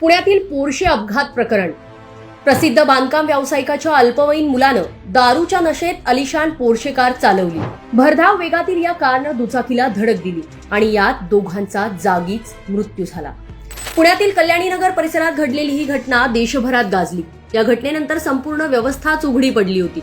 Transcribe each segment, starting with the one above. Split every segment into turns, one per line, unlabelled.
पुण्यातील पोरशे अपघात प्रकरण. प्रसिद्ध बांधकाम व्यावसायिकाच्या अल्पवयीन मुलानं दारूच्या नशेत अलिशान पोरशे कार चालवली. भरधाव वेगातील या कारनं दुचाकीला धडक दिली आणि यात दोघांचा जागीच मृत्यू झाला. पुण्यातील कल्याणीनगर परिसरात घडलेली ही घटना देशभरात गाजली. या घटनेनंतर संपूर्ण व्यवस्थाच उघडी पडली होती.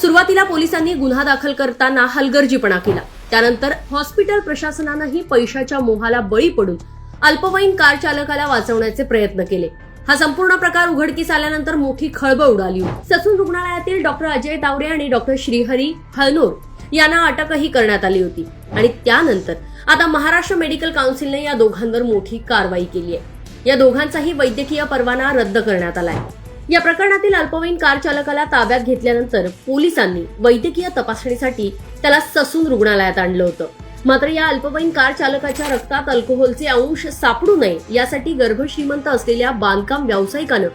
सुरुवातीला पोलिसांनी गुन्हा दाखल करताना हलगर्जीपणा केला. त्यानंतर हॉस्पिटल प्रशासनानंही पैशाच्या मोहाला बळी पडून अल्पवयीन कार चालकाला वाचवण्याचे प्रयत्न केले. हा संपूर्ण प्रकार उघडकीस आल्यानंतर मोठी खळबळ उडाली. ससून रुग्णालयातील डॉक्टर अजय तावरे आणि डॉक्टर श्रीहरी हळनोर यांना अटकही करण्यात आली होती. आणि त्यानंतर आता महाराष्ट्र मेडिकल काउन्सिलने या दोघांवर मोठी कारवाई केली आहे. या दोघांचाही वैद्यकीय परवाना रद्द करण्यात आलाय या प्रकरणातील अल्पवयीन कार चालकाला ताब्यात घेतल्यानंतर पोलिसांनी वैद्यकीय तपासणीसाठी त्याला ससून रुग्णालयात आणलं होतं. मात्र या अल्पवयीन कार चालकाच्या रक्तात अल्कोहोलचे अंश सापडू नये यासाठी गर्भश्रीमंत असलेल्या बांधकाम व्यावसायिकानं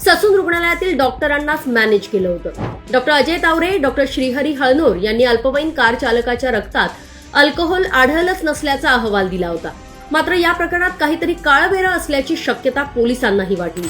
ससून रुग्णालयातील डॉक्टरांनाच मॅनेज केलं होतं. डॉक्टर अजय तावरे डॉक्टर श्रीहरी हळनोर यांनी अल्पवयीन कार चालकाच्या रक्तात अल्कोहोल आढळलंच नसल्याचा अहवाल दिला होता. मात्र या प्रकरणात काहीतरी काळबेरा असल्याची शक्यता पोलिसांनाही वाटली.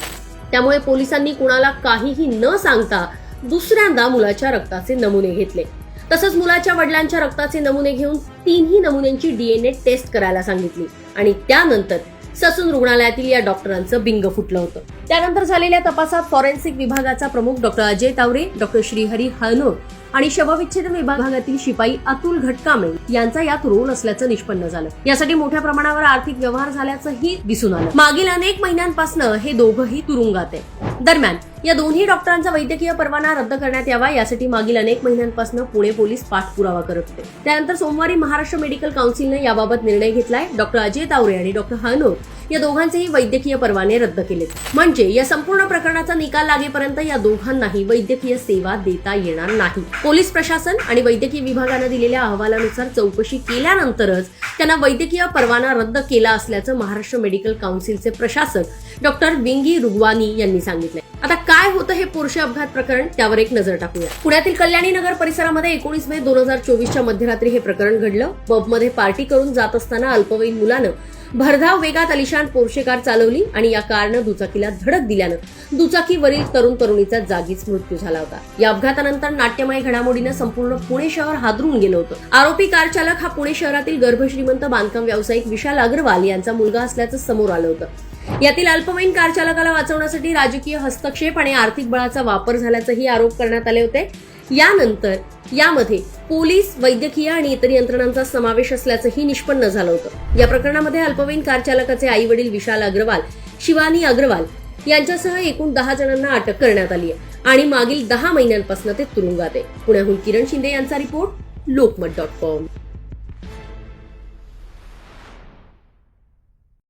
त्यामुळे पोलिसांनी कुणाला काहीही न सांगता दुसऱ्यांदा मुलाच्या रक्ताचे नमुने घेतले. तसंच मुलाच्या वडिलांच्या रक्ताचे नमुने घेऊन तीनही नमुन्यांची डीएनए टेस्ट करायला सांगितली. आणि त्यानंतर ससून रुग्णालयातील या डॉक्टरांचं बिंग फुटलं होतं. त्यानंतर झालेल्या तपासात फॉरेन्सिक विभागाचा प्रमुख डॉक्टर अजय तावरे डॉक्टर श्रीहरी हळनोर आणि शवविच्छेदन विभागातील शिपाई अतुल घटकामे यांचा यात रोल असल्याचं निष्पन्न झालं. यासाठी मोठ्या प्रमाणावर आर्थिक व्यवहार झाल्याचंही दिसून आलं. मागील अनेक महिन्यांपासून हे दोघंही तुरुंगात आहे दरम्यान या दोन्ही डॉक्टरांचा वैद्यकीय परवाना रद्द करण्यात यावा यासाठी मागील अनेक महिन्यांपासून पुणे पोलीस पाठपुरावा करत होते. त्यानंतर सोमवारी महाराष्ट्र मेडिकल काउन्सिलने याबाबत निर्णय घेतलाय. डॉक्टर अजय तावरे आणि डॉक्टर हानोर या दोघांचेही वैद्यकीय परवाने रद्द केलेत. म्हणजे या संपूर्ण प्रकरणाचा निकाल लागेपर्यंत या दोघांनाही वैद्यकीय सेवा देता येणार नाही. पोलीस प्रशासन आणि वैद्यकीय विभागानं दिलेल्या अहवालानुसार चौकशी केल्यानंतरच त्यांना वैद्यकीय परवाना रद्द केला असल्याचं महाराष्ट्र मेडिकल काउन्सिलचे प्रशासक डॉक्टर विंगी रुगवानी यांनी सांगितलंय. आता काय होतं हे पोरशे अपघात प्रकरण त्यावर एक नजर टाकूया. पुण्यातील कल्याणी नगर परिसरामध्ये एकोणीस मे दोन हजार चोवीसच्या मध्यरात्री हे प्रकरण घडलं. पबमध्ये पार्टी करून जात असताना अल्पवयीन मुलानं भरधाव वेगात अलिशान पोर्शे कार चालवली आणि या कारनं दुचाकीला धडक दिल्यानं दुचाकीवरील तरुण तरुणीचा जागीच मृत्यू झाला होता. या अपघातानंतर नाट्यमय घडामोडीनं संपूर्ण पुणे शहर हादरून गेलं होतं. आरोपी कार चालक हा पुणे शहरातील गर्भश्रीमंत बांधकाम व्यावसायिक विशाल अग्रवाल यांचा मुलगा असल्याचं समोर आलं होतं. यातील अल्पवयीन कार चालकाला वाचवण्यासाठी राजकीय हस्तक्षेप आणि आर्थिक बळाचा वापर झाल्याचंही आरोप करण्यात आले होते. यानंतर यामध्ये पोलीस वैद्यकीय आणि इतर यंत्रणांचा समावेश असल्याचंही निष्पन्न झालं होतं. या प्रकरणामध्ये अल्पवयीन कार चालकाचे आई वडील विशाल अग्रवाल शिवानी अग्रवाल यांच्यासह एकूण दहा जणांना अटक करण्यात आली आहे आणि मागील दहा महिन्यांपासून ते तुरुंगात आहे. पुण्याहून किरण शिंदे यांचा रिपोर्ट लोकमत डॉट कॉम.